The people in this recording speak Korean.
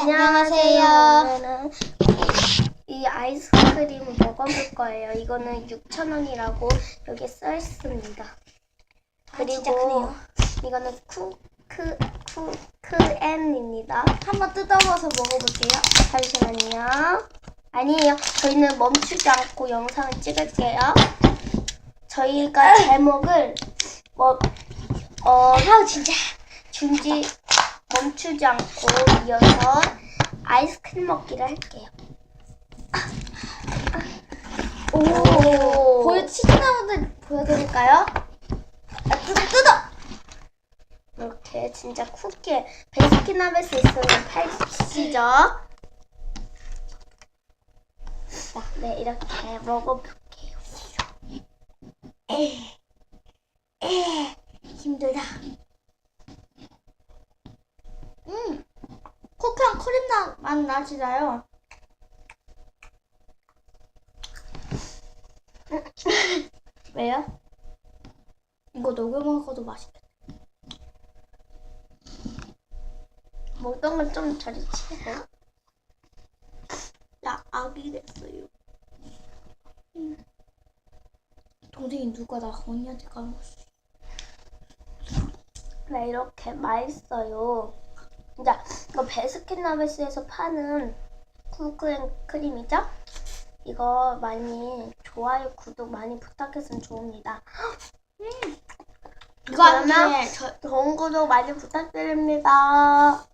안녕하세요. 오늘은 이 아이스크림을 먹어볼 거예요. 이거는 6,000원이라고 여기 써 있습니다. 진짜 그리고 크네요. 이거는 쿠크 쿠크앤입니다. 한번 뜯어봐서 먹어볼게요. 잠시만요. 아니에요. 저희는 멈추지 않고 영상을 찍을게요. 저희가 제목을 뭐, 어, 아우 진짜. 준지 멈추지 않고 이어서 아이스크림 먹기를 할게요. 오, 보여 치즈나무들 보여드릴까요? 아, 뜯어 뜯어. 이렇게 진짜 쿠키 베스킨라빈스 있으면 팔시죠? 네, 이렇게 먹어볼게요. 에, 에, 힘들다. 음, 쿠키랑 크림 나, 맛 나시나요? 왜요? 이거 녹여 먹어도 맛있겠다. 먹던 건좀 저리 치고. 나 아기 됐어요. 음. 동생이 누가 나 언니한테 까먹었어. 네, 이렇게 맛있어요. 자, 이거 베스킨라빈스에서 파는 쿠크앤 크림이죠? 이거 많이 좋아요, 구독 많이 부탁했으면 좋습니다. 이거 안 그러면 좋은 구독 많이 부탁드립니다.